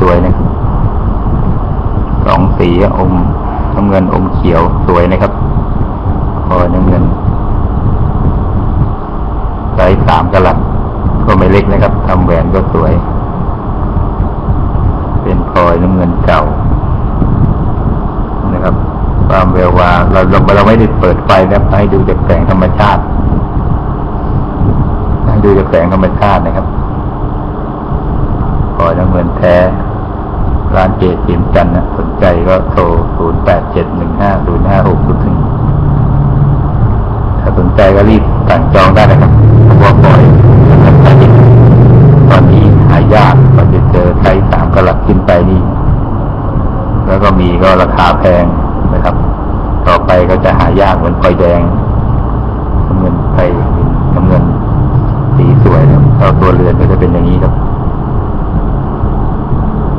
สวยนะครับสองสีอมน้ำเงินอมเขียวสวยนะครับคอน้ำเงินไซส์สามกะลัดก็ไม่เล็กนะครับทำแหวนก็สวย เป็นพลอยน้ำเงินเก่า นะครับ ความแวววาวเราเราเราไม่ได้เปิดไฟนะให้ดูจากแสงธรรมชาติให้ดูจากแสงธรรมชาตินะครับพลอยน้ำเงินแท้ ร้านเจจิมจันนะสนใจก็โทร 0 8 7 1 5 0 5 6 0ถึง ถ้าสนใจก็รีบสั่งจองได้นะครับเพราะว่าปล่อยนะครับตอนนี้หายากกว่าจะเจอไซส์สามกะลัดขึ้นไปนี่ แล้วก็มีก็ราคาแพงนะครับ ต่อไปก็จะหายากเหมือนพลอยแดงน้ำเงินไทยน้ำเงินสีสวยนะครับแล้วตัวเรือนก็จะเป็นอย่างนี้ครับ